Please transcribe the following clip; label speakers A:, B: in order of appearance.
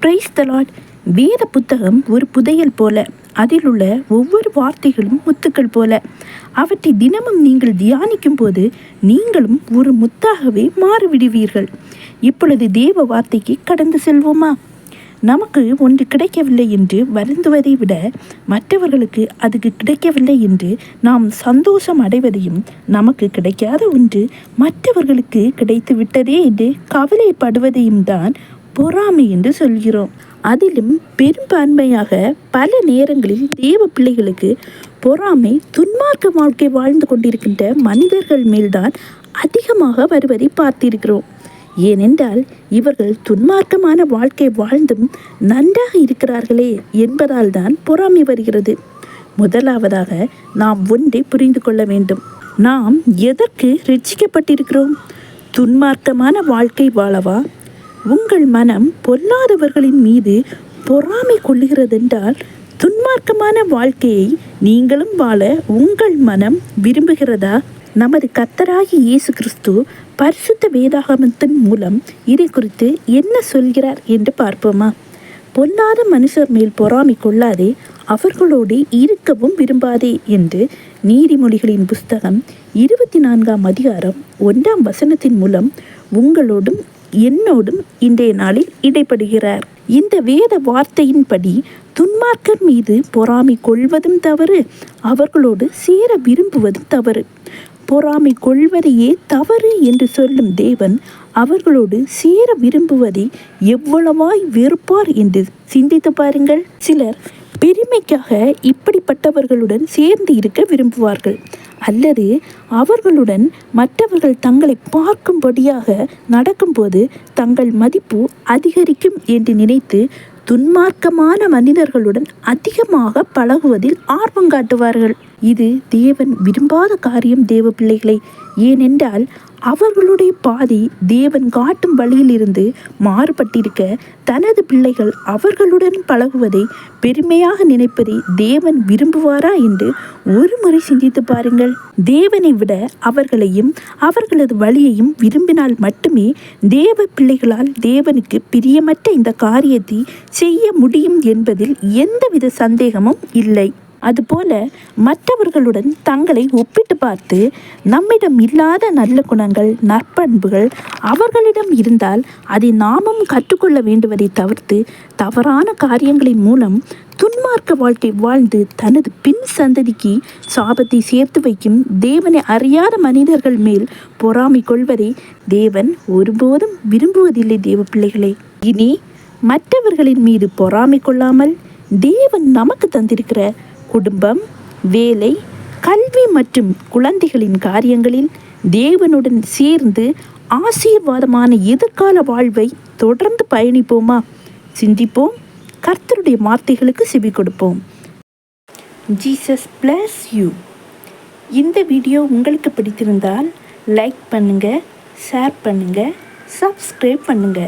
A: Price தலாட் வேத புத்தகம் ஒரு புதையல் போல. அதில் உள்ள ஒவ்வொரு வார்த்தைகளும் முத்துக்கள் போல. அவற்றை தினமும் நீங்கள் தியானிக்கும் போது நீங்களும் ஒரு முத்தாகவே மாறிவிடுவீர்கள். இப்பொழுது தேவ வார்த்தைக்கு கடந்து செல்வோமா? நமக்கு ஒன்று கிடைக்கவில்லை என்று வருந்துவதை விட மற்றவர்களுக்கு அதுக்கு கிடைக்கவில்லை என்று நாம் சந்தோஷம் அடைவதையும் நமக்கு கிடைக்காத ஒன்று மற்றவர்களுக்கு கிடைத்து விட்டதே என்று கவலைப்படுவதையும் தான் பொறாமை என்று சொல்கிறோம். அதிலும் பெரும்பான்மையாக பல நேரங்களில் தேவ பிள்ளைகளுக்கு பொறாமை துன்மார்க்க வாழ்க்கை வாழ்ந்து கொண்டிருக்கின்ற மனிதர்கள் மேல்தான் அதிகமாக வருவதை பார்த்திருக்கிறோம். ஏனென்றால் இவர்கள் துன்மார்க்கமான வாழ்க்கை வாழ்ந்தும் நன்றாக இருக்கிறார்களே என்பதால் தான் பொறாமை வருகிறது. முதலாவதாக நாம் ஒன்றை புரிந்து கொள்ள வேண்டும். நாம் எதற்கு ரட்சிக்கப்பட்டிருக்கிறோம்? துன்மார்க்கமான வாழ்க்கை வாழவா? உங்கள் மனம் பொல்லாதவர்களின் மீது பொறாமை கொள்ளுகிறதென்றால் துன்மார்க்கமான வாழ்க்கையை நீங்களும் வாழ உங்கள் மனம் விரும்புகிறதா? நமது கத்தராகி இயேசு கிறிஸ்து பரிசுத்த வேதாகமத்தின் மூலம் இதை குறித்து என்ன சொல்கிறார் என்று பார்ப்போமா? பொல்லாத மனுஷர் மேல் பொறாமை கொள்ளாதே அவர்களோடு இருக்கவும் விரும்பாதே என்று நீதிமொழிகளின் புஸ்தகம் இருபத்தி நான்காம் அதிகாரம் ஒன்றாம் வசனத்தின் மூலம் உங்களோடும் என்னோடும் இன்றைய நாளில் இடைப்படுகிறார். இந்த வேத வார்த்தையின்படி துன்மார்க்கர் மீது பொறாமை கொள்வதும் தவறு அவர்களோடு சேர விரும்புவதும் தவறு. பொறாமை கொள்வதையே தவறு என்று சொல்லும் தேவன் அவர்களோடு சேர விரும்புவதை எவ்வளவாய் வெறுப்பார் என்று சிந்தித்து பாருங்கள். சிலர் பெருமைக்காக இப்படிப்பட்டவர்களுடன் சேர்ந்து இருக்க விரும்புவார்கள். அல்லது அவர்களுடன் மற்றவர்கள் தங்களை பார்க்கும்படியாக நடக்கும்போது தங்கள் மதிப்பு அதிகரிக்கும் என்று நினைத்து துன்மார்க்கமான மனிதர்களுடன் அதிகமாக பழகுவதில் ஆர்வம் காட்டுவார்கள். இது தேவன் விரும்பாத காரியம் தேவ பிள்ளைகளை. ஏனென்றால் அவர்களுடைய பாதி தேவன் காட்டும் வழியிலிருந்து மாறுபட்டிருக்க தனது பிள்ளைகள் அவர்களுடன் பழகுவதை பெருமையாக நினைப்பதை தேவன் விரும்புவாரா என்று ஒரு முறை சிந்தித்து பாருங்கள். தேவனை விட அவர்களையும் அவர்களது வழியையும் விரும்பினால் மட்டுமே தேவ பிள்ளைகளால் தேவனுக்கு பிரியமற்ற இந்த காரியத்தை செய்ய முடியும் என்பதில் எந்தவித சந்தேகமும் இல்லை. அதுபோல மற்றவர்களுடன் தங்களை ஒப்பிட்டு பார்த்து நம்மிடம் இல்லாத நல்ல குணங்கள் நற்பண்புகள் அவர்களிடம் இருந்தால் அதை நாமும் கற்றுக்கொள்ள வேண்டுவதை தவிர்த்து தவறான காரியங்களின் மூலம் துன்மார்க்க வாழ்க்கை வாழ்ந்து தனது பின் சந்ததிக்கு சாபத்தை சேர்த்து வைக்கும் தேவனை அறியாத மனிதர்கள் மேல் பொறாமை கொள்வதை தேவன் ஒருபோதும் விரும்புவதில்லை தேவ பிள்ளைகளே. இனி மற்றவர்களின் மீது பொறாமை கொள்ளாமல் தேவன் நமக்கு தந்திருக்கிற குடும்பம் வேலை கல்வி மற்றும் குழந்தைகளின் காரியங்களில் தேவனுடன் சேர்ந்து ஆசீர்வாதமான எதிர்கால வாழ்வை தொடர்ந்து பயணிப்போமா? சிந்திப்போம். கர்த்தருடைய வார்த்தைகளுக்கு செவி கொடுப்போம். ஜீசஸ் பிளஸ் யூ இந்த வீடியோ உங்களுக்கு பிடித்திருந்தால் லைக் பண்ணுங்கள் ஷேர் பண்ணுங்கள் சப்ஸ்கிரைப் பண்ணுங்கள்